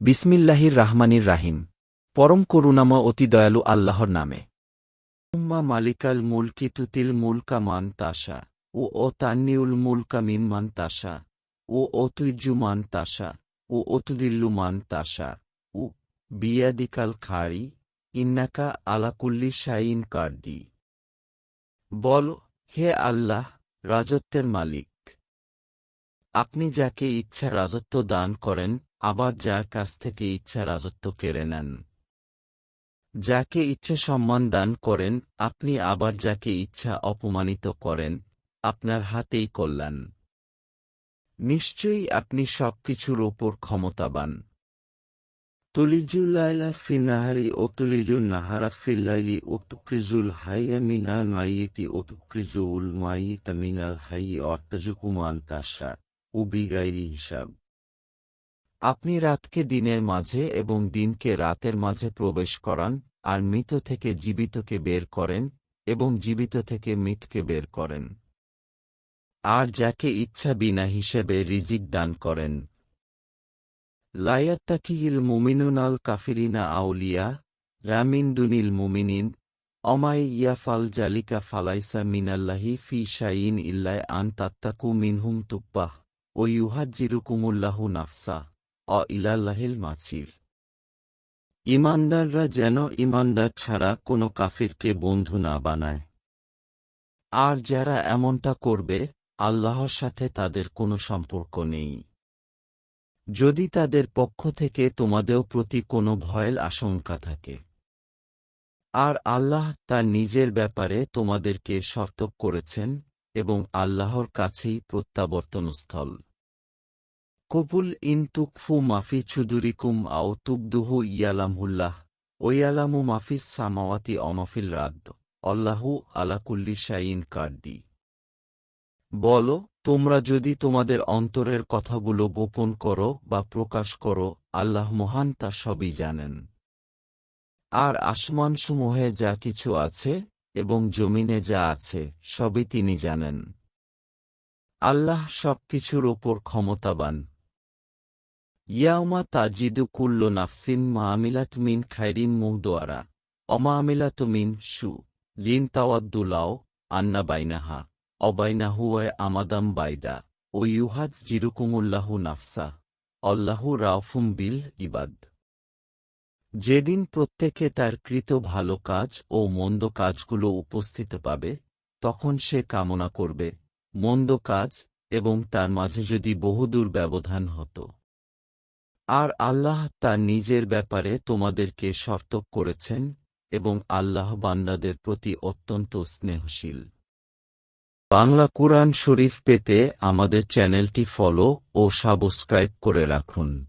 বিসমিল্লাহির রাহমানির রাহিম। পরম করুণাময় অতি দয়ালু আল্লাহর নামে। উম্মা মালিকাল মুলকি তুতিল মুলকা মান তাসা ও ও তান্নিউল মুলকা মিম্মান তাসা ও অতুইজু মান তাসা ও অতুদিল্লু মান তাসা ও বিয়াদিকাল খাড়ি, ইন্নাকা আলাকুল্লি শাইন কার্দি। বল, হে আল্লাহ, রাজত্বের মালিক। আপনি যাকে ইচ্ছা রাজত্ব দান করেন আবার যার কাছ থেকে ইচ্ছা রাজত্ব কেড়ে নেন। যাকে ইচ্ছে সম্মান দান করেন, আপনি আবার যাকে ইচ্ছা অপমানিত করেন, আপনার হাতেই কল্যাণ। নিশ্চয়ই আপনি সবকিছুর ওপর ক্ষমতাবান। তুলিজুল্লাইলা ফিনাহারি ও তুলিজুল নাহারা ফিল্লাইলি ও হাইয়া মিনাল মাইয়েতি ও তুকরিজুল মাইয়েতা মিনাল হাই অর্তাজুকুমান তাসা ও বিগাইরি হিসাব। আপনি রাতকে দিনের মাঝে এবং দিনকে রাতের মাঝে প্রবেশ করান, আর মৃত থেকে জীবিতকে বের করেন, এবং জীবিত থেকে মৃতকে বের করেন। আর যাকে ইচ্ছা বিনা হিসেবে রিজিক দান করেন। লায়াত্তাকিল মুমিনুনাল কাফিরিনা আউলিয়া রামিন মুমিনিন অমাই ইয়াফাল জালিকা ফালাইসা মিনাল্লাহি ফি শাইন ইল্লায় আন তাত্তাকু মিনহুম তুপ্পাহ ও ইউহাজ্জিরুকুমুল্লাহু নাফসা। অ মাছির ইমানদাররা যেন ইমানদার ছাড়া কোনো কাফিরকে বন্ধু না বানায়। আর যারা এমনটা করবে, আল্লাহর সাথে তাদের কোনো সম্পর্ক নেই। যদি তাদের পক্ষ থেকে তোমাদেরও প্রতি কোনো ভয়ের আশঙ্কা থাকে। আর আল্লাহ তার নিজের ব্যাপারে তোমাদেরকে সতর্ক করেছেন এবং আল্লাহর কাছেই প্রত্যাবর্তনস্থল। কবুল ইন তুকফু মাফি চুদুরিকুম আও তুবদুহু ইয়ালামহুল্লাহ ওয়ালামু মাফিস সামাওয়াতি অমাফিল রাদ্দ অল্লাহু আলাকুল্লি শাইন কার্দি বল, তোমরা যদি তোমাদের অন্তরের কথাগুলো গোপন করো বা প্রকাশ করো, আল্লাহ মহান তা সবই জানেন। আর আসমানসমূহে যা কিছু আছে এবং জমিনে যা আছে, সবই তিনি জানেন। আল্লাহ সবকিছুর ওপর ক্ষমতাবান। ইয়াউমা তাজিদু কুল্ল নাফসিন মামিলাত মিন খাইরিন মুহদোয়ারা অমামিলাত মিন সু লিন তাওয়াদ্দুলাও আন্না বাইনাহা। অবাইনাহুয়ায় আমাদাম বাইদা। ও ইউহাদ জিরুকুমুল্লাহু নাফসা। অল্লাহু রাউফুম বিল ইবাদ। যেদিন প্রত্যেকে তার কৃত ভালো কাজ ও মন্দ কাজগুলো উপস্থিত পাবে, তখন সে কামনা করবে, মন্দ কাজ এবং তার মাঝে যদি বহুদূর ব্যবধান হতো। আর আল্লাহ তার নিজের ব্যাপারে তোমাদেরকে সর্তক করেছেন এবং আল্লাহ বান্দাদের প্রতি অত্যন্ত স্নেহশীল। বাংলা কোরআন শরীফ পেতে আমাদের চ্যানেলটি ফলো ও সাবস্ক্রাইব করে রাখুন।